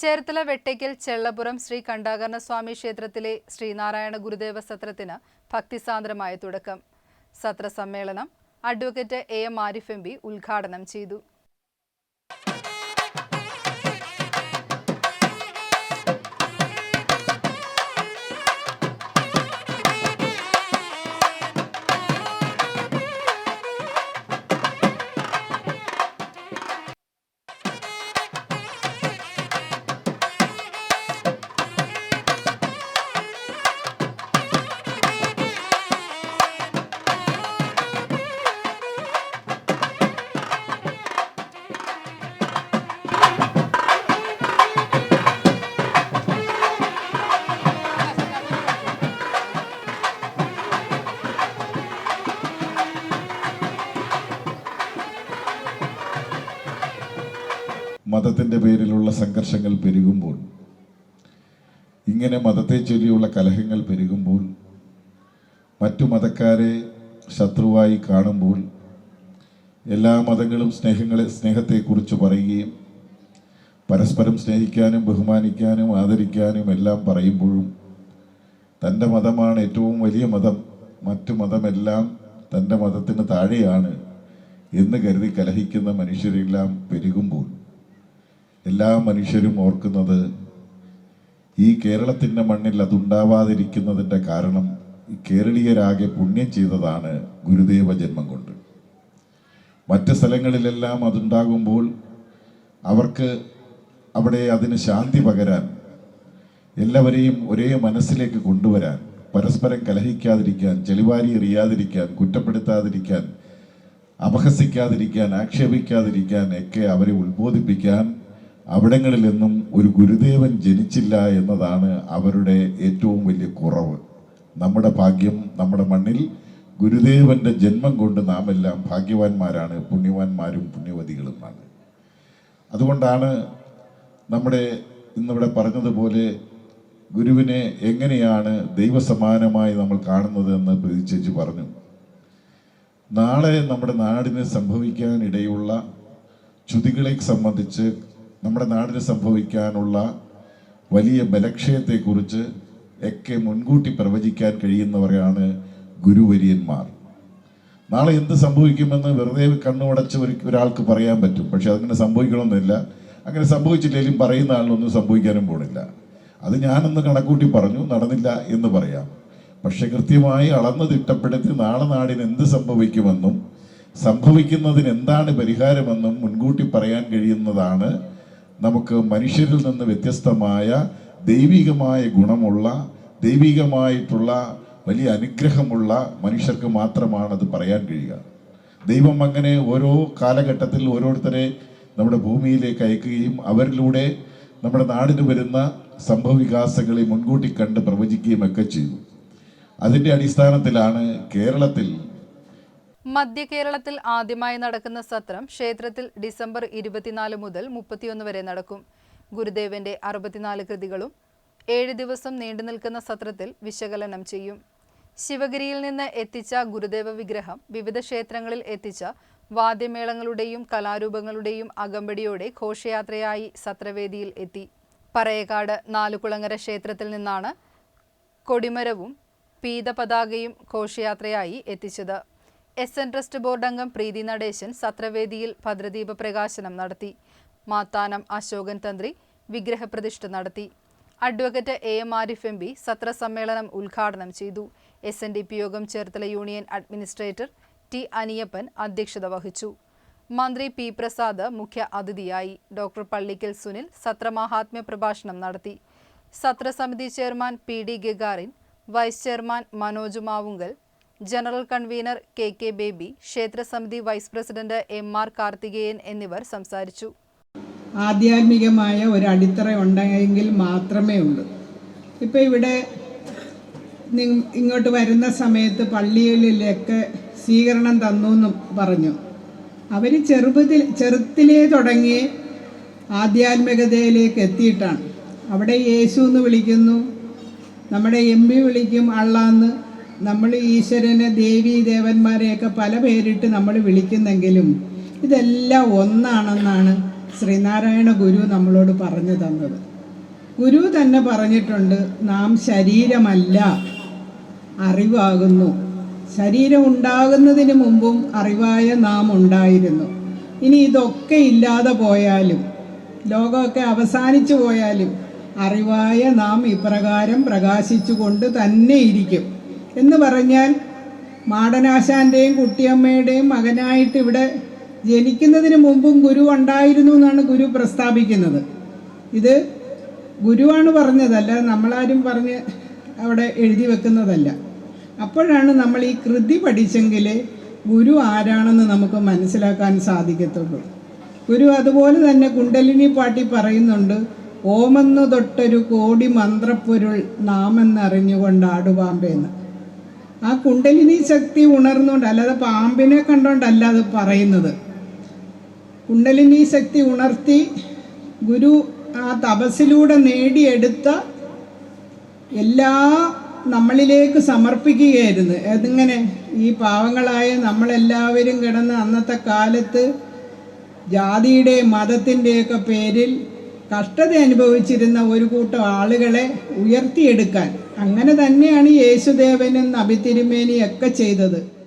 ചേർത്തല വെട്ടയ്ക്കൽ ചെള്ളപുരം ശ്രീ കണ്ഠാകരണ സ്വാമി ക്ഷേത്രത്തിലെ ശ്രീനാരായണ ഗുരുദേവ സത്രത്തിന് ഭക്തിസാന്ദ്രമായ തുടക്കം. സത്രസമ്മേളനം advocate A M Arif M P ഉദ്ഘാടനം ചെയ്തു. മതത്തിന്റെ പേരിലുള്ള സംഘർഷങ്ങൾ പെരുകുമ്പോൾ ഇങ്ങനെ മതത്തെ ചൊല്ലിയുള്ള കലഹങ്ങൾ പെരുകുമ്പോൾ മറ്റു മതക്കാരെ ശത്രുവായി കാണുമ്പോൾ എല്ലാ മതങ്ങളും സ്നേഹങ്ങളെ സ്നേഹത്തെക്കുറിച്ച് പറയുകയും പരസ്പരം സ്നേഹിക്കാനും ബഹുമാനിക്കാനും ആദരിക്കാനും എല്ലാം പറയുമ്പോഴും തന്റെ മതമാണ് ഏറ്റവും വലിയ മതം മറ്റു മതമെല്ലാം തന്റെ മതത്തിന് താഴെയാണ് എന്ന് കരുതി കലഹിക്കുന്ന മനുഷ്യരെല്ലാം പെരുകുമ്പോൾ എല്ലാ മനുഷ്യരും ഓർക്കുന്നത് ഈ കേരളത്തിന്റെ മണ്ണിൽ അതുണ്ടാവാതിരിക്കുന്നതിന്റെ കാരണം കേരളീയരാകെ പുണ്യം ചെയ്തതാണ് ഗുരുദേവ ജന്മം കൊണ്ട്. മറ്റ് സ്ഥലങ്ങളിലെല്ലാം അതുണ്ടാകുമ്പോൾ അവർക്ക് അവിടെ അതിന് ശാന്തി പകരാൻ എല്ലാവരെയും ഒരേ മനസ്സിലേക്ക് കൊണ്ടുവരാൻ പരസ്പരം കലഹിക്കാതിരിക്കാൻ ചെളിവാരി എറിയാതിരിക്കാൻ കുറ്റപ്പെടുത്താതിരിക്കാൻ അപഹസിക്കാതിരിക്കാൻ ആക്ഷേപിക്കാതിരിക്കാൻ ഒക്കെ അവരെ ഉത്ബോധിപ്പിക്കാൻ അവിടങ്ങളിലെന്നും ഒരു ഗുരുദേവൻ ജനിച്ചില്ല എന്നതാണ് അവരുടെ ഏറ്റവും വലിയ കുറവ്. നമ്മുടെ ഭാഗ്യം നമ്മുടെ മണ്ണിൽ ഗുരുദേവന്റെ ജന്മം കൊണ്ട് നാം എല്ലാം ഭാഗ്യവാന്മാരാണ് പുണ്യവാന്മാരും പുണ്യവതികളുമാണ്. അതുകൊണ്ടാണ് നമ്മുടെ ഇന്നിവിടെ പറഞ്ഞതുപോലെ ഗുരുവിനെ എങ്ങനെയാണ് ദൈവസമാനമായി നമ്മൾ കാണുന്നത് എന്ന് പ്രതീക്ഷിച്ച് പറഞ്ഞു. നാളെ നമ്മുടെ നാടിന് സംഭവിക്കാനിടയുള്ള ചുതികളെ സംബന്ധിച്ച് നമ്മുടെ നാടിന് സംഭവിക്കാനുള്ള വലിയ ബലക്ഷയത്തെക്കുറിച്ച് ഒക്കെ മുൻകൂട്ടി പ്രവചിക്കാൻ കഴിയുന്നവരാണ് ഗുരുവര്യന്മാർ. നാളെ എന്ത് സംഭവിക്കുമെന്ന് വെറുതെ കണ്ണുമടച്ച് ഒരു ഒരാൾക്ക് പറയാൻ പറ്റും. പക്ഷെ അതങ്ങനെ സംഭവിക്കണമെന്നില്ല. അങ്ങനെ സംഭവിച്ചില്ലെങ്കിലും പറയുന്ന ആളിനൊന്നും സംഭവിക്കാനും പോണില്ല. അത് ഞാനൊന്ന് കണക്കൂട്ടി പറഞ്ഞു നടന്നില്ല എന്ന് പറയാം. പക്ഷെ കൃത്യമായി അളന്ന് തിട്ടപ്പെടുത്തി നാളെ നാടിന് എന്ത് സംഭവിക്കുമെന്നും സംഭവിക്കുന്നതിന് എന്താണ് പരിഹാരമെന്നും മുൻകൂട്ടി പറയാൻ കഴിയുന്നതാണ് നമുക്ക് മനുഷ്യരിൽ നിന്ന് വ്യത്യസ്തമായ ദൈവികമായ ഗുണമുള്ള ദൈവികമായിട്ടുള്ള വലിയ അനുഗ്രഹമുള്ള മനുഷ്യർക്ക് മാത്രമാണ് അത് പറയാൻ കഴിയുക. ദൈവം അങ്ങനെ ഓരോ കാലഘട്ടത്തിൽ ഓരോരുത്തരെ നമ്മുടെ ഭൂമിയിലേക്ക് അയക്കുകയും അവരിലൂടെ നമ്മുടെ നാടിന് വരുന്ന സംഭവവികാസങ്ങളെ മുൻകൂട്ടി കണ്ട് പ്രവചിക്കുകയും ഒക്കെ ചെയ്തു. അതിന്റെ അടിസ്ഥാനത്തിലാണ് കേരളത്തിൽ മധ്യ കേരളത്തിൽ ആദ്യമായി നടക്കുന്ന സത്രം ക്ഷേത്രത്തിൽ ഡിസംബർ ഇരുപത്തിനാല് മുതൽ മുപ്പത്തിയൊന്ന് വരെ നടക്കും. ഗുരുദേവന്റെ അറുപത്തിനാല് കൃതികളും ഏഴ് ദിവസം നീണ്ടു നിൽക്കുന്ന സത്രത്തിൽ വിശകലനം ചെയ്യും. ശിവഗിരിയിൽ നിന്ന് എത്തിച്ച ഗുരുദേവ വിഗ്രഹം വിവിധ ക്ഷേത്രങ്ങളിൽ എത്തിച്ച വാദ്യമേളങ്ങളുടെയും കലാരൂപങ്ങളുടെയും അകമ്പടിയോടെ ഘോഷയാത്രയായി സത്രവേദിയിൽ എത്തി. പറയക്കാട് നാലുകുളങ്ങര ക്ഷേത്രത്തിൽ നിന്നാണ് കൊടിമരവും പീതപതാകയും ഘോഷയാത്രയായി എത്തിച്ചത്. എസ് എൻ ട്രസ്റ്റ് ബോർഡ് അംഗം പ്രീതി നടേശൻ സത്രവേദിയിൽ ഭദ്രദീപ പ്രകാശനം നടത്തി. മാത്താനം അശോകൻ തന്ത്രി വിഗ്രഹപ്രതിഷ്ഠ നടത്തി. Advocate A M Arif M P സത്രസമ്മേളനം ഉദ്ഘാടനം ചെയ്തു. എസ് എൻ ഡി പി യോഗം Cherthala union administrator T Aniyappan അധ്യക്ഷത വഹിച്ചു. മന്ത്രി പി പ്രസാദ് മുഖ്യ അതിഥിയായി. ഡോക്ടർ പള്ളിക്കൽ സുനിൽ സത്രമാഹാത്മ്യ പ്രഭാഷണം നടത്തി. സത്രസമിതി chairman P D Gagarin vice chairman Manoj Mavunkal general convener K K Baby ക്ഷേത്രസമിതി vice president M R Karthikeyan എന്നിവർ സംസാരിച്ചു. ആധ്യാത്മികമായ ഒരു അടിത്തറ ഉണ്ടെങ്കിൽ മാത്രമേ ഉള്ളൂ. ഇപ്പോൾ ഇവിടെ ഇങ്ങോട്ട് വരുന്ന സമയത്ത് പള്ളികളിലൊക്കെ സ്വീകരണം തന്നു എന്നും പറഞ്ഞു. അവർ ചെറുപ്പത്തിൽ ചെറുത്തിലേ തുടങ്ങി ആധ്യാത്മികതയിലേക്ക് എത്തിയിട്ടാണ്. അവിടെ യേശു എന്ന് വിളിക്കുന്നു നമ്മുടെ എം പി വിളിക്കും അള്ളാന്ന്. നമ്മൾ ഈശ്വരനെ ദേവി ദേവന്മാരെയൊക്കെ പല പേരിട്ട് നമ്മൾ വിളിക്കുന്നെങ്കിലും ഇതെല്ലാം ഒന്നാണെന്നാണ് ശ്രീനാരായണ ഗുരു നമ്മളോട് പറഞ്ഞു തന്നത്. ഗുരു തന്നെ പറഞ്ഞിട്ടുണ്ട് നാം ശരീരമല്ല അറിവാകുന്നു. ശരീരം ഉണ്ടാകുന്നതിന് മുമ്പും അറിവായ നാം ഉണ്ടായിരുന്നു. ഇനി ഇതൊക്കെ ഇല്ലാതെ പോയാലും ലോകമൊക്കെ അവസാനിച്ചു പോയാലും അറിവായ നാം ഇപ്രകാരം പ്രകാശിച്ചുകൊണ്ട് തന്നെ ഇരിക്കും. എന്ന് പറഞ്ഞാൽ മാടനാശാന്റെയും കുട്ടിയമ്മയുടെയും മകനായിട്ട് ഇവിടെ ജനിക്കുന്നതിന് മുമ്പും ഗുരു ഉണ്ടായിരുന്നു എന്നാണ് ഗുരു പ്രസ്താവിക്കുന്നത്. ഇത് ഗുരുവാണ് പറഞ്ഞതല്ല നമ്മളാരും പറഞ്ഞ് അവിടെ എഴുതി വെക്കുന്നതല്ല. അപ്പോഴാണ് നമ്മൾ ഈ കൃതി പഠിച്ചെങ്കിൽ ഗുരു ആരാണെന്ന് നമുക്ക് മനസ്സിലാക്കാൻ സാധിക്കത്തുള്ളൂ. ഗുരു അതുപോലെ തന്നെ കുണ്ടലിനി പാട്ടി പറയുന്നുണ്ട് ഓമെന്നു തൊട്ടൊരു കോടി മന്ത്രപ്പൊരുൾ നാമെന്നറിഞ്ഞുകൊണ്ട് ആടുപാമ്പെന്ന്. ആ കുണ്ടലിനി ശക്തി ഉണർന്നുകൊണ്ട് അല്ലാതെ പാമ്പിനെ കണ്ടോണ്ടല്ല അത് പറയുന്നത്. കുണ്ടലിനി ശക്തി ഉണർത്തി ഗുരു ആ തപസ്സിലൂടെ നേടിയെടുത്ത എല്ലാ നമ്മളിലേക്ക് സമർപ്പിക്കുകയായിരുന്നു. അതിങ്ങനെ ഈ പാവങ്ങളായ നമ്മളെല്ലാവരും കിടന്ന് അന്നത്തെ കാലത്ത് ജാതിയുടെയും മതത്തിന്റെയൊക്കെ പേരിൽ കഷ്ടത അനുഭവിച്ചിരുന്ന ഒരു കൂട്ടം ആളുകളെ ഉയർത്തിയെടുക്കാൻ. അങ്ങനെ തന്നെയാണ് യേശുദേവനും നബിതിരുമേനിയൊക്കെ ചെയ്തത്.